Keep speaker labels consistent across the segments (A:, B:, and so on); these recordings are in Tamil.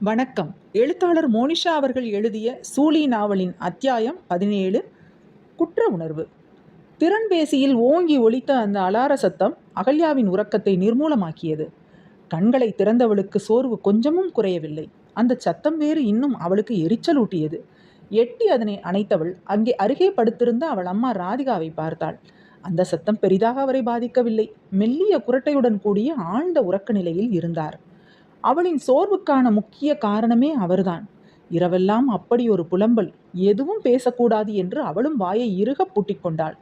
A: வணக்கம். எழுத்தாளர் மோனிஷா அவர்கள் எழுதிய சூலி நாவலின் அத்தியாயம் பதினேழு குற்ற உணர்வு. திறன்பேசியில் ஓங்கி ஒலித்த அந்த அலார சத்தம் அகல்யாவின் உறக்கத்தை நிர்மூலமாக்கியது. கண்களை திறந்தவளுக்கு சோர்வு கொஞ்சமும் குறையவில்லை. அந்த சத்தம் வேறு இன்னும் அவளுக்கு எரிச்சலூட்டியது. எட்டி அதனை அணைத்தவள் அங்கே அருகே படுத்திருந்த அவள் அம்மா ராதிகாவை பார்த்தாள். அந்த சத்தம் பெரிதாக அவரை பாதிக்கவில்லை. மெல்லிய குரட்டையுடன் கூடிய ஆழ்ந்த உறக்க நிலையில் இருந்தார். அவளின் சோர்வுக்கான முக்கிய காரணமே அவர்தான். இரவெல்லாம் அப்படி ஒரு புலம்பல். எதுவும் பேசக்கூடாது என்று அவளும் வாயை இறுக பூட்டிக்கொண்டாள்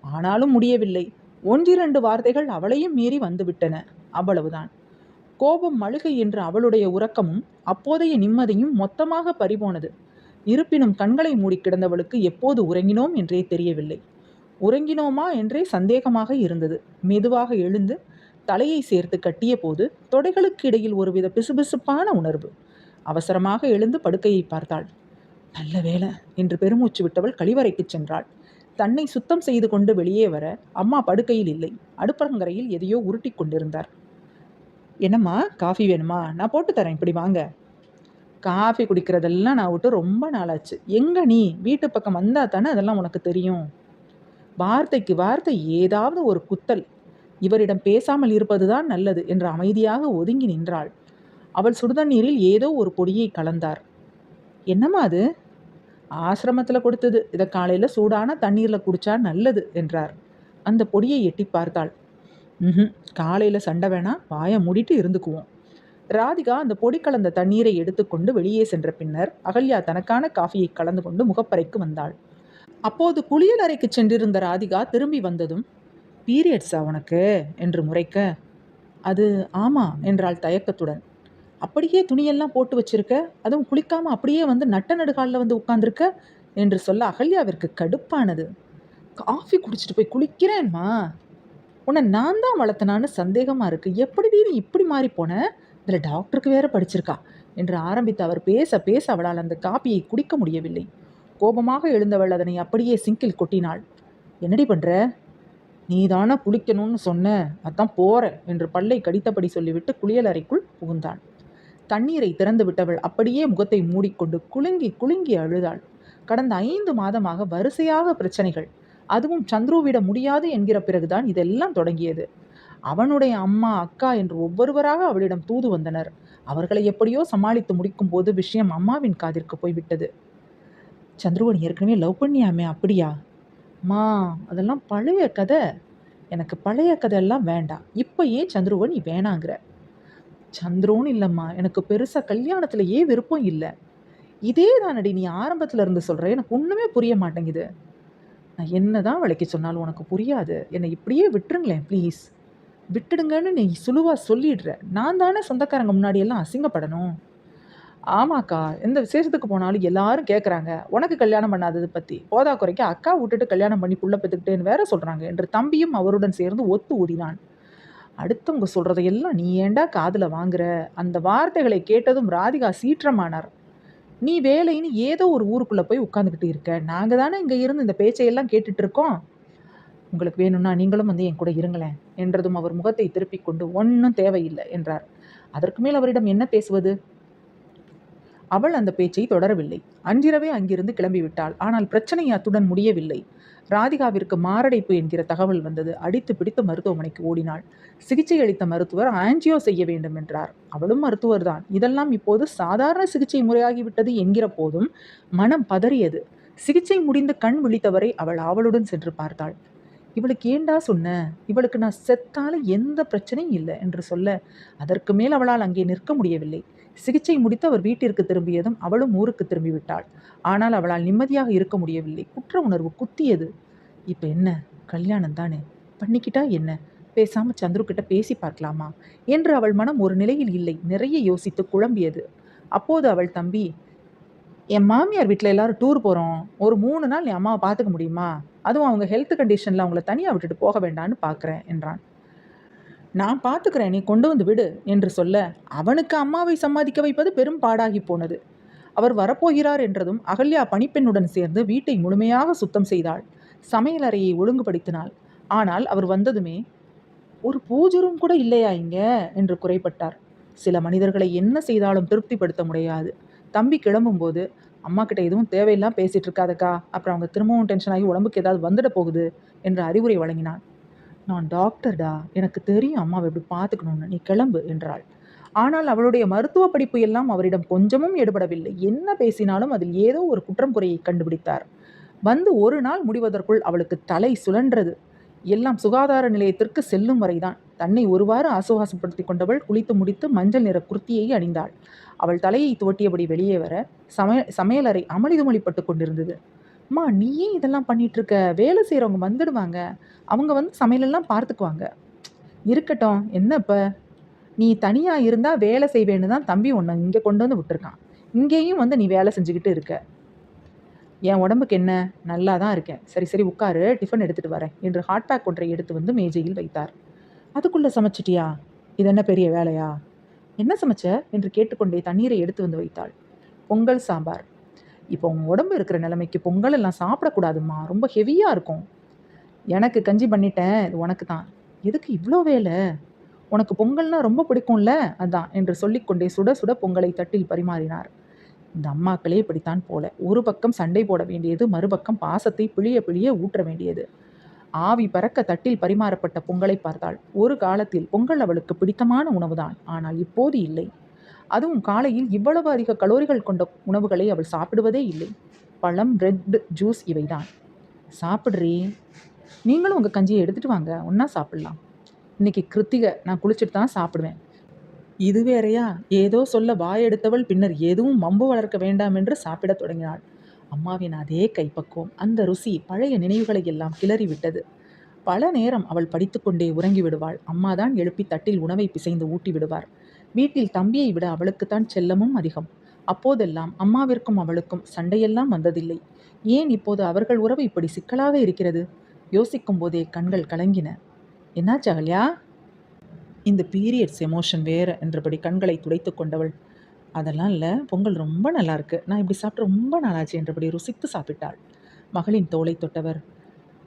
A: ஆனாலும் முடியவில்லை. ஒன்றிரண்டு வார்த்தைகள் அவளையும் மீறி வந்துவிட்டன. அவ்வளவுதான். கோபம் மழுகை என்று அவளுடைய உறக்கமும் அப்போதைய நிம்மதியும் மொத்தமாக பறிபோனது. இருப்பினும் கண்களை மூடி கிடந்தவளுக்கு எப்போது உறங்கினோம் என்றே தெரியவில்லை. உறங்கினோமா என்றே சந்தேகமாக இருந்தது. மெதுவாக எழுந்து தலையை சேர்த்து கட்டிய போது தொடைகளுக்கு இடையில் ஒருவித பிசுபிசுப்பான உணர்வு. அவசரமாக எழுந்து படுக்கையை பார்த்தாள். நல்ல வேலை என்று பெருமூச்சு விட்டவள் கழிவறைக்கு சென்றாள். தன்னை சுத்தம் செய்து கொண்டு வெளியே வர அம்மா படுக்கையில் இல்லை. அடுப்பரங்கரையில் எதையோ உருட்டி கொண்டிருந்தார். என்னம்மா காஃபி வேணுமா? நான் போட்டு தரேன். இப்படி வாங்க. காஃபி குடிக்கிறதெல்லாம் நான் விட்டு ரொம்ப நாளாச்சு. எங்க நீ? வீட்டு பக்கம் வந்தா தானே அதெல்லாம் உனக்கு தெரியும். வார்த்தைக்கு வார்த்தை ஏதாவது ஒரு குத்தல். இவரிடம் பேசாமல் இருப்பதுதான் நல்லது என்று அமைதியாக ஒதுங்கி நின்றாள். அவள் சுடுதண்ணீரில் ஏதோ ஒரு பொடியை கலந்தார். என்னம்மா அது? ஆசிரமத்தில் கொடுத்தது. இதை காலையில் சூடான தண்ணீரில் குடிச்சா நல்லது என்றார். அந்த பொடியை எட்டி பார்த்தாள். ம் காலையில் சண்டை வேணா வாயை மூடிட்டு இருந்துக்குவோம். ராதிகா அந்த பொடி கலந்த தண்ணீரை எடுத்துக்கொண்டு வெளியே சென்ற பின்னர் அகல்யா தனக்கான காஃபியை கலந்து கொண்டு முகப்பறைக்கு வந்தாள். அப்போது குளியல் அறைக்கு சென்றிருந்த ராதிகா திரும்பி வந்ததும் பீரியட்ஸா உனக்கு? என்று முறைக்க அது ஆமா என்றாள் தயக்கத்துடன். அப்படியே துணியெல்லாம் போட்டு வச்சிருக்க? அதுவும் குளிக்காம அப்படியே வந்து நட்ட நடுகாலில் வந்து உட்காந்துருக்க என்று சொல்ல அகல்யாவிற்கு கடுப்பானது. காஃபி குடிச்சிட்டு போய் குளிக்கிறேன்மா. உன்னை நான் தான் வளர்த்தனான்னு சந்தேகமாக இருக்குது எப்படி நீ இப்படி மாறி போன? இதில் டாக்டருக்கு வேற படிச்சிருக்கா என்று ஆரம்பித்து அவர் பேச பேச அவளால் அந்த காப்பியை குடிக்க முடியவில்லை. கோபமாக எழுந்தவள் அதனை அப்படியே சிங்கில் கொட்டினாள். என்னடி பண்ணுற நீ தானே குளிக்கணும்னு சொன்ன? அதான் போற என்று பல்லை கடித்தபடி சொல்லிவிட்டு குளியலறைக்குள் புகுந்தான் தண்ணீரை திறந்து விட்டவள் அப்படியே முகத்தை மூடிக்கொண்டு குலுங்கி குலுங்கி அழுதாள். கடந்த ஐந்து மாதமாக வரிசையாக பிரச்சனைகள். அதுவும் சந்துருவிட முடியாது என்கிற பிறகுதான் இதெல்லாம் தொடங்கியது. அவனுடைய அம்மா அக்கா என்று ஒவ்வொருவராக அவளிடம் தூது வந்தனர். அவர்களை எப்படியோ சமாளித்து முடிக்கும் போது விஷயம் அம்மாவின் காதிற்கு போய்விட்டது. சந்துருவன் ஏற்கனவே லவ் பண்ணியாமே அப்படியா? மா அதெல்லாம் பழைய கதை. எனக்கு பழைய கதையெல்லாம் வேண்டாம். இப்போ ஏன் சந்துருவை நீ வேணாங்கிற. சந்துருன்னு இல்லைம்மா எனக்கு பெருசாக கல்யாணத்தில் ஏன் விருப்பம் இல்லை. இதே தானடி நீ ஆரம்பத்தில் இருந்து சொல்கிற எனக்கு ஒன்றுமே புரிய மாட்டேங்குது. நான் என்ன தான் விளக்கி சொன்னாலும் உனக்கு புரியாது. என்னை இப்படியே விட்டுருங்களேன் ப்ளீஸ் விட்டுடுங்கன்னு நீ சுழுவாக சொல்லிடுற. நான் தானே சொந்தக்காரங்க முன்னாடியெல்லாம் அசிங்கப்படணும். ஆமாக்கா எந்த விசேஷத்துக்கு போனாலும் எல்லாரும் கேட்குறாங்க உனக்கு கல்யாணம் பண்ணாதது பற்றி போதா குறைக்க அக்கா விட்டுட்டு கல்யாணம் பண்ணி புள்ள பெற்றுக்கிட்டேன்னு வேற சொல்கிறாங்க என்று தம்பியும் அவருடன் சேர்ந்து ஒத்து ஊதினான் அடுத்தவங்க சொல்கிறதையெல்லாம் நீ ஏண்டா காதில் வாங்குற? அந்த வார்த்தைகளை கேட்டதும் ராதிகா சீற்றமானார். நீ வேலைன்னு ஏதோ ஒரு ஊருக்குள்ளே போய் உட்காந்துக்கிட்டு இருக்க. நாங்கள் தானே இங்கே இருந்து இந்த பேச்சையெல்லாம் கேட்டுட்டு இருக்கோம். உங்களுக்கு வேணும்னா நீங்களும் வந்து என் கூட இருங்களேன். என்றதும் அவர் முகத்தை திருப்பிக் கொண்டு ஒன்றும் தேவையில்லை என்றார். அதற்கு மேல் அவரிடம் என்ன பேசுவது? அவள் அந்த பேச்சை தொடரவில்லை. அன்றிரவே அங்கிருந்து கிளம்பிவிட்டாள். ஆனால் பிரச்சனை அத்துடன் முடியவில்லை. ராதிகாவிற்கு மாரடைப்பு என்கிற தகவல் வந்தது. அடித்து பிடித்து மருத்துவமனைக்கு ஓடினாள். சிகிச்சை அளித்த மருத்துவர் ஆன்ஜியோ செய்ய வேண்டும் என்றார். அவளும் மருத்துவர்தான் இதெல்லாம் இப்போது சாதாரண சிகிச்சை முறையாகிவிட்டது என்கிற போதும் மனம் பதறியது. சிகிச்சை முடிந்து கண் விழித்தவரை அவள் ஆவலுடன் சென்று பார்த்தாள். இவளுக்கு ஏண்டா சொன்ன? இவளுக்கு நான் செத்தால எந்த பிரச்சனையும் இல்லை என்று சொல்ல அதற்கு மேல் அவளால் அங்கே நிற்க முடியவில்லை. சிகிச்சை முடித்து அவர் வீட்டிற்கு திரும்பியதும் அவளும் ஊருக்கு திரும்பிவிட்டாள். ஆனால் அவளால் நிம்மதியாக இருக்க முடியவில்லை. குற்ற உணர்வு குத்தியது. இப்போ என்ன? கல்யாணம் தானே? பண்ணிக்கிட்டா என்ன? பேசாம சந்துரு கிட்ட பேசி பார்க்கலாமா? என்று அவள் மனம் ஒரு நிலையில் இல்லை. நிறைய யோசித்து குழம்பியது. அப்போது அவள் தம்பி என் மாமியார் வீட்டில் எல்லாரும் டூர் போகிறோம் ஒரு மூணு நாள் என் அம்மாவை பார்த்துக்க முடியுமா? அதுவும் அவங்க ஹெல்த் கண்டிஷனில் அவங்கள தனியாக விட்டுட்டு போக வேண்டான்னு பார்க்குறேன் என்றான். நான் பார்த்துக்கிறேன் நீ கொண்டு வந்து விடு என்று சொல்ல அவனுக்கு அம்மாவை சம்பாதிக்க வைப்பது பெரும் பாடாகி போனது. அவர் வரப்போகிறார் என்றதும் அகல்யா பணிப்பெண்ணுடன் சேர்ந்து வீட்டை முழுமையாக சுத்தம் செய்தாள். சமையலறையை ஒழுங்குபடுத்தினாள். ஆனால் அவர் வந்ததுமே ஒரு பூஜரும் கூட இல்லையா இங்க? என்று குறைப்பட்டார் சில மனிதர்களை என்ன செய்தாலும் திருப்திப்படுத்த முடியாது. தம்பி கிளம்பும்போது அம்மா கிட்ட எதுவும் தேவையில்லாம் பேசிட்டு இருக்காதக்கா. அப்புறம் அவங்க திரும்பவும் டென்ஷன் ஆகி உடம்புக்கு ஏதாவது வந்துட போகுது என்று அறிவுரை வழங்கினான். நான் டாக்டர்டா எனக்கு தெரியும் அம்மாவை எப்படி பார்த்துக்கணும்னு. நீ கிளம்பு என்றாள். ஆனால் அவளுடைய மருத்துவ படிப்பு எல்லாம் அவரிடம் கொஞ்சமும் எடுபடவில்லை. என்ன பேசினாலும் அதில் ஏதோ ஒரு குற்றம் குறையை கண்டுபிடித்தார். வந்து ஒரு நாள் முடிவதற்குள் அவளுக்கு தலை சுழன்றது. எல்லாம் சுகாதார நிலையத்திற்கு செல்லும் வரைதான். தன்னை ஒருவாறு ஆசுவாசப்படுத்தி கொண்டவள் குளித்து முடித்து மஞ்சள் நிற குர்த்தியை அணிந்தாள். அவள் தலையை துவட்டியபடி வெளியே வர சமய சமையலறை அமளிதுமளிப்பட்டு கொண்டிருந்தது. அம்மா நீயே இதெல்லாம் பண்ணிகிட்ருக்க வேலை செய்கிறவங்க வந்துடுவாங்க. அவங்க வந்து சமையலெல்லாம் பார்த்துக்குவாங்க. இருக்கட்டும் என்ன இப்போ? நீ தனியாக இருந்தால் வேலை செய்வேன்னு தான் தம்பி ஒன்று இங்கே கொண்டு வந்து விட்டுருக்கான். இங்கேயும் வந்து நீ வேலை செஞ்சுக்கிட்டு இருக்க. என் உடம்புக்கு என்ன? நல்லா தான் இருக்கேன். சரி சரி உட்காரு. டிஃபன் எடுத்துகிட்டு வரேன். என்று ஹாட் பேக் ஒன்றை எடுத்து வந்து மேஜையில் வைத்தார். அதுக்குள்ளே சமைச்சிட்டியா? இது என்ன பெரிய வேலையா? என்ன சமைச்ச? என்று கேட்டுக்கொண்டே தண்ணீரை எடுத்து வந்து வைத்தாள். பொங்கல் சாம்பார். இப்போ உங்கள் உடம்பு இருக்கிற நிலைமைக்கு பொங்கல் எல்லாம் சாப்பிடக்கூடாதும்மா. ரொம்ப ஹெவியாக இருக்கும். எனக்கு கஞ்சி பண்ணிட்டேன். இது உனக்கு தான். எதுக்கு இவ்வளோ வேலை? உனக்கு பொங்கல்னால் ரொம்ப பிடிக்கும்ல? அதான் என்று சொல்லிக்கொண்டே சுட சுட பொங்கலை தட்டில் பரிமாறினார். இந்த அம்மாக்களே இப்படித்தான் போல. ஒரு பக்கம் சண்டை போட வேண்டியது மறுபக்கம் பாசத்தை பிழிய பிழிய ஊற்ற வேண்டியது. ஆவி பறக்க தட்டில் பரிமாறப்பட்ட பொங்கலை பார்த்தாள். ஒரு காலத்தில் பொங்கல் அவளுக்கு பிடித்தமான உணவுதான். ஆனால் இப்போது இல்லை. அதுவும் காலையில் இவ்வளவு அதிக கலோரிகள் கொண்ட உணவுகளை அவள் சாப்பிடுவதே இல்லை. பழம் பிரெட் ஜூஸ் இவைதான். சாப்பிட்றீ நீங்களும் உங்கள் கஞ்சியை எடுத்துகிட்டு வாங்க. ஒன்றா சாப்பிட்லாம். இன்னைக்கு கிருத்திகை நான் குளிச்சுட்டு தான் சாப்பிடுவேன். இது வேறையா? ஏதோ சொல்ல வாயெடுத்தவள் பின்னர் எதுவும் மம்பு வளர்க்க வேண்டாம் என்று சாப்பிடத் தொடங்கினாள். அம்மாவின் அதே கைப்பக்குவம் அந்த ருசி பழைய நினைவுகளை எல்லாம் கிளறி விட்டது. பல நேரம் அவள் படித்துக்கொண்டே உறங்கி விடுவாள். அம்மாதான் எழுப்பி தட்டில் உணவை பிசைந்து ஊட்டி விடுவார். வீட்டில் தம்பியை விட அவளுக்குத்தான் செல்லமும் அதிகம். அப்போதெல்லாம் அம்மாவிற்கும் அவளுக்கும் சண்டையெல்லாம் வந்ததில்லை. ஏன் இப்போது அவர்கள் உறவு இப்படி சிக்கலாக இருக்கிறது? யோசிக்கும் போதே கண்கள் கலங்கின. என்னாச்சு அகல்யா இந்த பீரியட்ஸ் எமோஷன் வேறு என்றபடி கண்களை துடைத்து கொண்டவள். அதெல்லாம் இல்லை பொங்கல் ரொம்ப நல்லா இருக்கு. நான் இப்படி சாப்பிட்டு ரொம்ப நாளாச்சு என்றபடி ருசித்து சாப்பிட்டாள். மகளின் தோலை தொட்டவர்.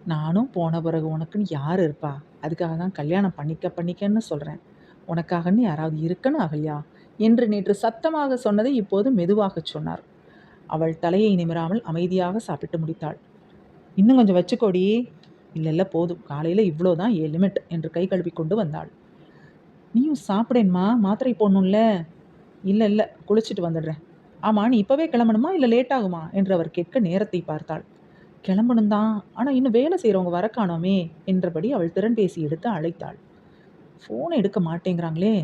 A: நானும் போன பிறகு உனக்குன்னு யார் இருப்பா? அதுக்காக தான் கல்யாணம் பண்ணிக்க பண்ணிக்கன்னு சொல்கிறேன் உனக்காகன்னு யாராவது இருக்கணும் அகல்யா என்று நேற்று சத்தமாக சொன்னதை இப்போது மெதுவாக சொன்னார். அவள் தலையை நிமிராமல் அமைதியாக சாப்பிட்டு முடித்தாள். இன்னும் கொஞ்சம் வச்சுக்கோடி. இல்லை இல்லை போதும். காலையில் இவ்வளோ தான் ஏ லிமிட் என்று கை கழுவி கொண்டு வந்தாள். நீயும் சாப்பிடேன்மா. மாத்திரை போடணும்ல. இல்லை இல்லை குளிச்சுட்டு வந்துடுறேன். ஆமாம் நீ இப்போவே கிளம்பணுமா? இல்லை லேட் ஆகுமா என்று அவர் கேட்க நேரத்தை பார்த்தாள். கிளம்பணும் தான் ஆனால் இன்னும் வேலை செய்கிறவங்க வர காணோமே என்றபடி அவள் திறன்பேசி எடுத்து அழைத்தாள். ஃபோனை எடுக்க மாட்டேங்கிறாங்களே.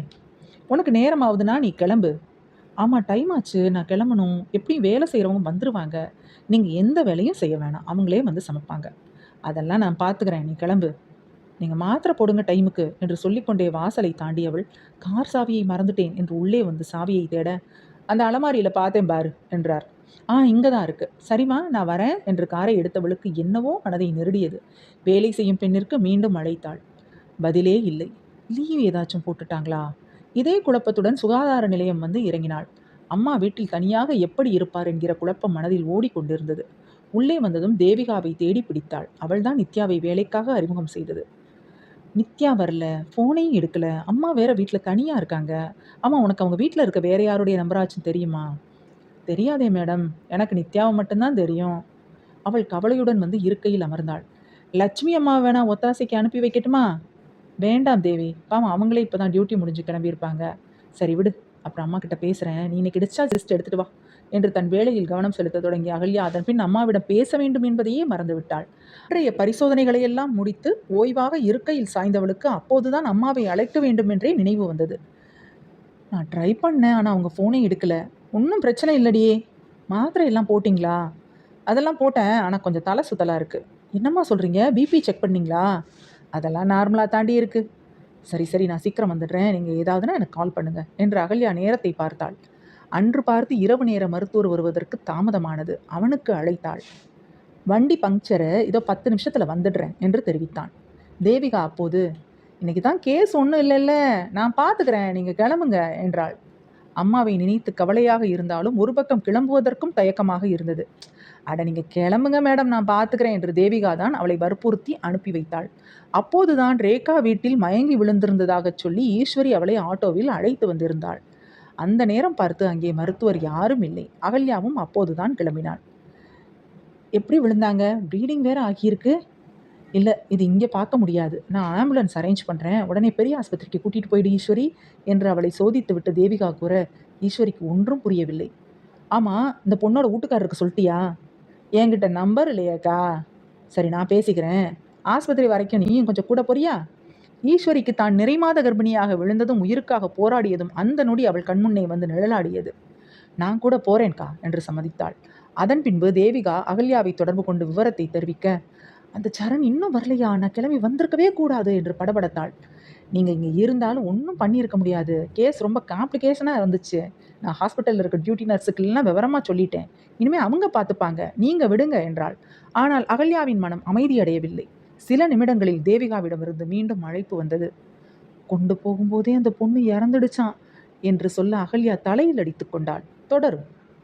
A: உனக்கு நேரம் ஆகுதுன்னா நீ கிளம்பு. ஆமாம் டைம் ஆச்சு நான் கிளம்பணும். எப்படியும் வேலை செய்கிறவங்க வந்துடுவாங்க நீங்கள் எந்த வேலையும் செய்ய வேணாம். அவங்களே வந்து சமைப்பாங்க. அதெல்லாம் நான் பார்த்துக்கிறேன் நீ கிளம்பு. நீங்கள் மாத்திரை போடுங்க டைமுக்கு என்று சொல்லிக்கொண்டே வாசலை தாண்டியவள் கார் சாவியை மறந்துட்டேன் என்று உள்ளே வந்து சாவியை தேட அந்த அலமாரியில் பார்த்தேன் பாரு என்றார். ஆ இங்கே தான் இருக்குது சரிம்மா நான் வரேன் என்று காரை எடுத்தவளுக்கு என்னவோ மனதை நெருடியது. வேலை செய்யும் பெண்ணிற்கு மீண்டும் அழைத்தாள். பதிலே இல்லை. லீவ் ஏதாச்சும் போட்டுட்டாங்களா? இதே குழப்பத்துடன் சுகாதார நிலையம் வந்து இறங்கினாள். அம்மா வீட்டில் தனியாக எப்படி இருப்பார் என்கிற குழப்பம் மனதில் ஓடிக்கொண்டிருந்தது. உள்ளே வந்ததும் தேவிகாவை தேடி பிடித்தாள். அவள்தான் நித்யாவை வேலைக்காக அறிமுகம் செய்தது. நித்யா வரல. ஃபோனையும் எடுக்கல. அம்மா வேற வீட்டில் தனியாக இருக்காங்க. ஆமாம் உனக்கு அவங்க வீட்டில் இருக்க வேற யாருடைய நம்பராச்சும் தெரியுமா? தெரியாதே மேடம் எனக்கு நித்யாவை மட்டும்தான் தெரியும். அவள் கவலையுடன் வந்து இருக்கையில் அமர்ந்தாள். லட்சுமி அம்மா வேணா ஒத்தாசைக்கு அனுப்பி வைக்கட்டுமா? வேண்டாம் தேவி. பாவம் அவங்களே இப்போ தான் டியூட்டி முடிஞ்சு கிளம்பியிருப்பாங்க. சரி விடு. அப்புறம் அம்மா கிட்ட பேசுகிறேன் நீ இன்னைக்கு டிஸ்சார்ஜ் லிஸ்ட் எடுத்துட்டு வா என்று தன் வேலையில் கவனம் செலுத்த தொடங்கிய அகல்யா அதன் பின் அம்மாவிடம் பேச வேண்டும் என்பதையே மறந்துவிட்டாள். அன்றைய பரிசோதனைகளையெல்லாம் முடித்து ஓய்வாக இருக்கையில் சாய்ந்தவளுக்கு அப்போதுதான் அம்மாவை அழைக்க வேண்டும் என்றே நினைவு வந்தது. நான் ட்ரை பண்ணேன் ஆனால் அவங்க ஃபோனே எடுக்கல. ஒன்றும் பிரச்சனை இல்லடியே மாத்திரை எல்லாம் போட்டிங்களா? அதெல்லாம் போட்டேன் ஆனால் கொஞ்சம் தலை சுத்தலாக இருக்குது என்னம்மா சொல்கிறீங்க பிபி செக் பண்ணீங்களா? அதெல்லாம் நார்மலாக தாண்டி இருக்கு. சரி சரி நான் சீக்கிரம் வந்துடுறேன். நீங்கள் ஏதாவதுன்னா எனக்கு கால் பண்ணுங்கள் என்று அகல்யா நேரத்தை பார்த்தாள். அன்று பார்த்து இரவு நேர மருத்துவர் வருவதற்கு தாமதமானது. அவனுக்கு அழைத்தாள். வண்டி பங்க்சரை இதோ பத்து நிமிஷத்தில் வந்துடுறேன் என்று தெரிவித்தான். தேவிகா அப்போது இன்னைக்கு தான் கேஸ் ஒன்றும் இல்லைல்ல. நான் பார்த்துக்கிறேன் நீங்கள் கிளம்புங்க என்றாள். அம்மாவை நினைத்து கவலையாக இருந்தாலும் ஒரு பக்கம் கிளம்புவதற்கும் தயக்கமாக இருந்தது. அட நீங்கள் கிளம்புங்க மேடம் நான் பார்த்துக்கிறேன் என்று தேவிகா தான் அவளை வற்புறுத்தி அனுப்பி வைத்தாள். அப்போதுதான் ரேகா வீட்டில் மயங்கி விழுந்திருந்ததாகச் சொல்லி ஈஸ்வரி அவளை ஆட்டோவில் அழைத்து வந்திருந்தாள். அந்த நேரம் பார்த்து அங்கே மருத்துவர் யாரும் இல்லை. அகல்யாவும் அப்போதுதான் கிளம்பினாள். எப்படி விழுந்தாங்க? ப்ளீடிங் வேற ஆகியிருக்கு? இல்லை இது இங்கே பார்க்க முடியாது. நான் ஆம்புலன்ஸ் அரேஞ்ச் பண்ணுறேன் உடனே பெரிய ஆஸ்பத்திரிக்கு கூட்டிகிட்டு போயிடு ஈஸ்வரி என்று அவளை சோதித்து விட்டு தேவிகா கூற ஈஸ்வரிக்கு ஒன்றும் புரியவில்லை. ஆமாம் இந்த பொண்ணோட வீட்டுக்காரருக்கு சொல்லிட்டியா? என்கிட்ட நம்பர் இல்லையாக்கா? சரி நான் பேசிக்கிறேன். ஆஸ்பத்திரி வரைக்கும் நீயும் கொஞ்சம் கூட போறியா? ஈஸ்வரிக்கு தான் நிறைமாத கர்ப்பிணியாக விழுந்ததும் உயிருக்காக போராடியதும் அந்த நொடி அவள் கண்முன்னே வந்து நிழலாடியது. நான் கூட போறேன்க்கா என்று சம்மதித்தாள். அதன் பின்பு தேவிகா அகல்யாவை தொடர்பு கொண்டு விவரத்தை தெரிவிக்க அந்த சரண் இன்னும் வரலையா? நான் கிளம்பி வந்திருக்கவே கூடாது என்று படபடத்தாள். நீங்கள் இங்கே இருந்தாலும் ஒன்றும் பண்ணியிருக்க முடியாது. கேஸ் ரொம்ப காம்ப்ளிகேஷனாக இருந்துச்சு. நான் ஹாஸ்பிட்டலில் இருக்க டியூட்டி நர்ஸுக்கெல்லாம் விவரமாக சொல்லிட்டேன். இனிமேல் அவங்க பார்த்துப்பாங்க. நீங்கள் விடுங்க என்றாள். ஆனால் அகல்யாவின் மனம் அமைதியடையவில்லை சில நிமிடங்களில் தேவிகாவிடமிருந்து மீண்டும் அழைப்பு வந்தது. கொண்டு போகும்போதே அந்த பொண்ணு இறந்துடுச்சான் என்று சொல்ல அகல்யா தலையில் அடித்து கொண்டாள். தொடரும்.